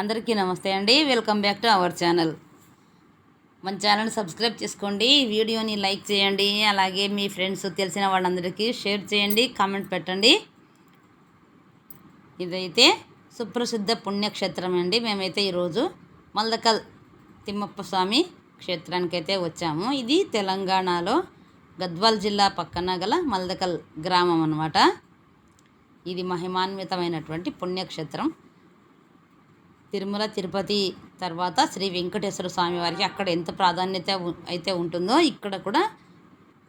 అందరికీ నమస్తే అండి. Welcome back to our channel. మన ఛానల్ సబ్స్క్రైబ్ చేసుకోండి. వీడియోని లైక్ చేయండి. అలాగే మీ ఫ్రెండ్స్ తెలిసిన వాళ్ళందరికీ షేర్ చేయండి. కామెంట్ పెట్టండి. ఇదైతే సుప్రసిద్ధ పుణ్యక్షేత్రం అండి. మేమైతే ఈరోజు మల్దకల్ తిమ్మప్ప స్వామి క్షేత్రానికి అయితే వచ్చాము. ఇది తెలంగాణలో గద్వాల్ జిల్లా పక్కన గల మల్దకల్ గ్రామం అన్నమాట. ఇది మహిమాన్వితమైనటువంటి పుణ్యక్షేత్రం. తిరుమల తిరుపతి తర్వాత శ్రీ వెంకటేశ్వర స్వామి వారికి అక్కడ ఎంత ప్రాధాన్యత అయితే ఉంటుందో ఇక్కడ కూడా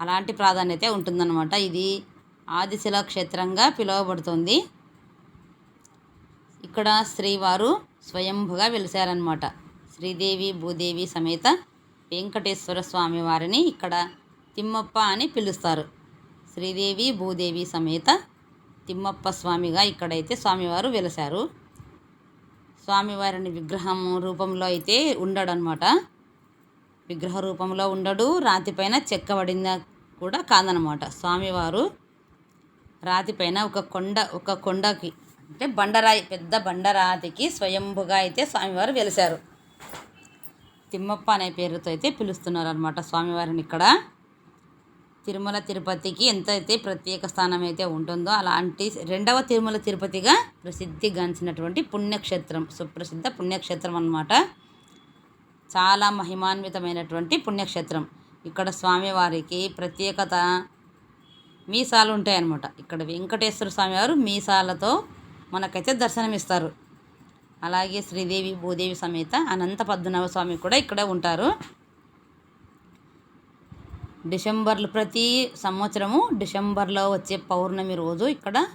అలాంటి ప్రాధాన్యత ఉంటుందన్నమాట. ఇది ఆదిశిల క్షేత్రంగా పిలువబడుతుంది. ఇక్కడ శ్రీవారు స్వయంభుగా వెలిశారనమాట శ్రీదేవి భూదేవి సమేత వెంకటేశ్వర స్వామి వారిని ఇక్కడ తిమ్మప్ప అని పిలుస్తారు. శ్రీదేవి భూదేవి సమేత తిమ్మప్ప స్వామిగా ఇక్కడైతే స్వామివారు వెలిశారు. స్వామివారిని విగ్రహం రూపంలో అయితే ఉండడనమాట. విగ్రహ రూపంలో ఉండడు రాతి పైన చెక్కబడిందా కూడా కాదనమాట. స్వామివారు రాతి పైన ఒక కొండ ఒక కొండకి అంటే బండరాయి పెద్ద బండరాతికి స్వయంభుగా అయితే స్వామివారు వెలిశారు. తిమ్మప్ప అనే పేరుతో అయితే పిలుస్తున్నారు అనమాట స్వామివారిని ఇక్కడ. తిరుమల తిరుపతికి ఎంతైతే ప్రత్యేక స్థానం అయితే ఉంటుందో అలాంటి రెండవ తిరుమల తిరుపతిగా ప్రసిద్ధిగాంచినటువంటి పుణ్యక్షేత్రం సుప్రసిద్ధ పుణ్యక్షేత్రం అన్నమాట. చాలా మహిమాన్వితమైనటువంటి పుణ్యక్షేత్రం. ఇక్కడ స్వామివారికి ప్రత్యేకత మీసాలు ఉంటాయన్నమాట. ఇక్కడ వెంకటేశ్వర స్వామివారు మీసాలతో మనకైతే దర్శనమిస్తారు. అలాగే శ్రీదేవి భూదేవి సమేత అనంత పద్మనాభ స్వామి కూడా ఇక్కడే ఉంటారు. డిసెంబర్లో ప్రతి సంవత్సరము డిసెంబర్లో వచ్చే పౌర్ణమి రోజు ఇక్కడ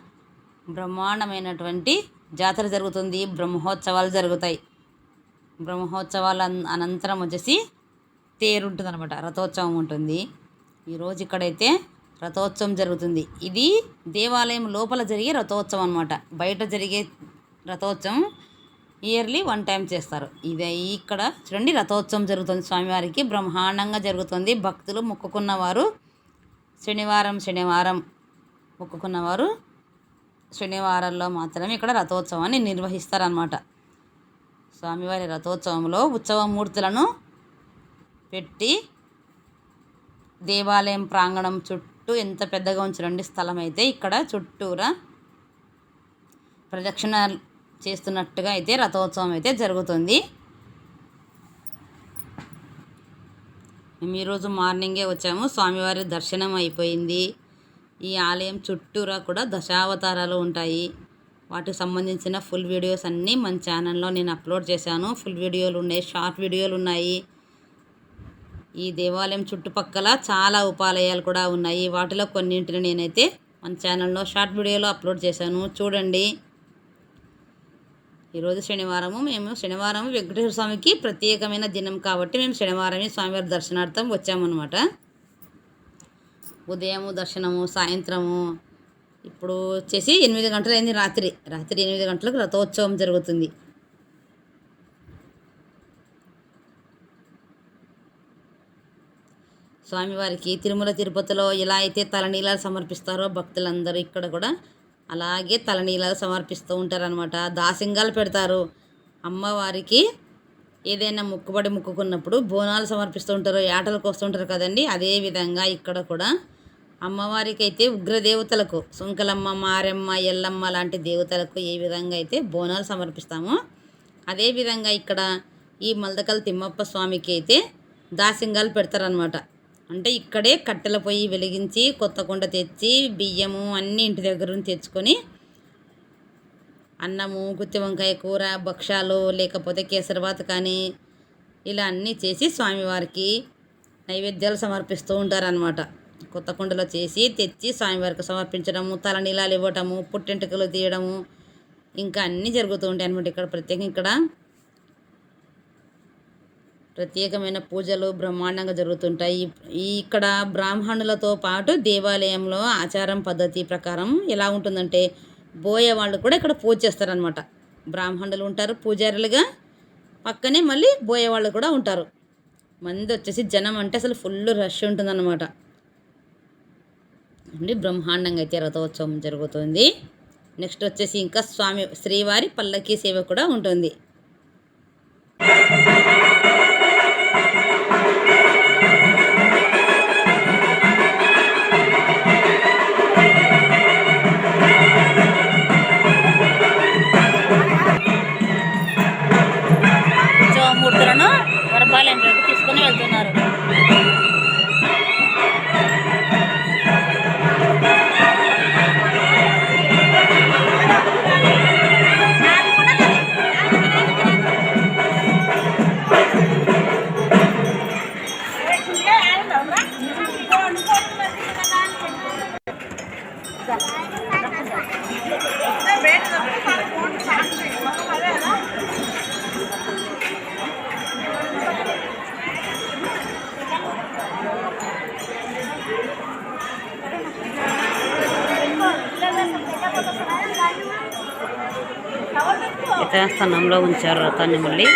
బ్రహ్మాండమైనటువంటి జాతర జరుగుతుంది. బ్రహ్మోత్సవాలు జరుగుతాయి. బ్రహ్మోత్సవాల అన్- అనంతరం వచ్చేసి తేరు ఉంటుంది అనమాట రథోత్సవం ఉంటుంది. ఈరోజు ఇక్కడైతే రథోత్సవం జరుగుతుంది. ఇది దేవాలయం లోపల జరిగే రథోత్సవం అనమాట బయట జరిగే రథోత్సవం ఇయర్లీ వన్ టైం చేస్తారు. ఇదే ఇక్కడ చూడండి రథోత్సవం జరుగుతుంది స్వామివారికి. బ్రహ్మాండంగా జరుగుతుంది. భక్తులు మొక్కుకున్నవారు శనివారం శనివారం మొక్కుకున్నవారు శనివారంలో మాత్రమే ఇక్కడ రథోత్సవాన్ని నిర్వహిస్తారనమాట స్వామివారి రథోత్సవంలో ఉత్సవ మూర్తులను పెట్టి దేవాలయం ప్రాంగణం చుట్టూ ఎంత పెద్దగా ఉంచరండి స్థలం అయితే ఇక్కడ చుట్టూరా ప్రదక్షిణ చేస్తున్నట్టుగా అయితే రథోత్సవం అయితే జరుగుతుంది. మేము ఈరోజు మార్నింగే వచ్చాము. స్వామివారి దర్శనం అయిపోయింది. ఈ ఆలయం చుట్టూరా కూడా దశావతారాలు ఉంటాయి. వాటికి సంబంధించిన ఫుల్ వీడియోస్ అన్నీ మన ఛానల్లో నేను అప్లోడ్ చేశాను. ఫుల్ వీడియోలు ఉన్నాయి షార్ట్ వీడియోలు ఉన్నాయి. ఈ దేవాలయం చుట్టుపక్కల చాలా ఉపాలయాలు కూడా ఉన్నాయి. వాటిలో కొన్నింటిని నేనైతే మన ఛానల్లో షార్ట్ వీడియోలో అప్లోడ్ చేశాను. చూడండి. ఈరోజు శనివారము మేము శనివారం వెంకటేశ్వర స్వామికి ప్రత్యేకమైన దినం కాబట్టి మేము శనివారమే స్వామివారి దర్శనార్థం వచ్చామన్నమాట. ఉదయము దర్శనము సాయంత్రము ఇప్పుడు వచ్చేసి ఎనిమిది గంటలైంది రాత్రి. రాత్రి ఎనిమిది గంటలకు రథోత్సవం జరుగుతుంది. స్వామివారికి తిరుమల తిరుపతిలో ఎలా అయితే తలనీలాలు సమర్పిస్తారో భక్తులందరూ ఇక్కడ కూడా అలాగే తలనీలాలు సమర్పిస్తూ ఉంటారనమాట దాసింగాలు పెడతారు. అమ్మవారికి ఏదైనా ముక్కుబడి ముక్కుకున్నప్పుడు బోనాలు సమర్పిస్తూ ఉంటారు. ఏటలు కోస్తుంటారు కదండి. అదే విధంగా ఇక్కడ కూడా అమ్మవారికి అయితే ఉగ్రదేవతలకు సుంకలమ్మ మారెమ్మ ఎల్లమ్మ లాంటి దేవతలకు ఏ విధంగా అయితే బోనాలు సమర్పిస్తామో అదేవిధంగా ఇక్కడ ఈ మల్దకల్ తిమ్మప్ప స్వామికి అయితే దాసింగాలు పెడతారనమాట అంటే ఇక్కడే కట్టెల పొయ్యి వెలిగించి కొత్త కుండ తెచ్చి బియ్యము అన్నీ ఇంటి దగ్గర నుంచి తెచ్చుకొని అన్నము గుత్తి వంకాయ కూర భక్షాలు లేకపోతే కేసరబాత్ కానీ ఇలా అన్నీ చేసి స్వామివారికి నైవేద్యాలు సమర్పిస్తూ ఉంటారనమాట కొత్త కుండలో చేసి తెచ్చి స్వామివారికి సమర్పించడము తలనీలాలు ఇవ్వటము పుట్టింటికలు తీయడము ఇంకా అన్నీ జరుగుతూ ఉంటాయి అనమాట ఇక్కడ ప్రత్యేకంగా ఇక్కడ. ప్రత్యేకమైన పూజలు బ్రహ్మాండంగా జరుగుతుంటాయి. ఈ ఇక్కడ బ్రాహ్మణులతో పాటు దేవాలయంలో ఆచారం పద్ధతి ప్రకారం ఎలా ఉంటుందంటే బోయ వాళ్ళు కూడా ఇక్కడ పూజ చేస్తారనమాట బ్రాహ్మణులు ఉంటారు పూజారులుగా పక్కనే మళ్ళీ బోయే వాళ్ళు కూడా ఉంటారు. మంది వచ్చేసి జనం అంటే అసలు ఫుల్ రష్ ఉంటుందన్నమాట. అండి బ్రహ్మాండంగా అయితే రథోత్సవం జరుగుతుంది. నెక్స్ట్ వచ్చేసి ఇంకా స్వామి శ్రీవారి పల్లకీ సేవ కూడా ఉంటుంది. ఉత్సవమూర్తులను వరపాలెంలోకి తీసుకుని వెళ్తున్నారు. యథాస్థానంలో ఉంచారు రథాన్ని మళ్ళీ.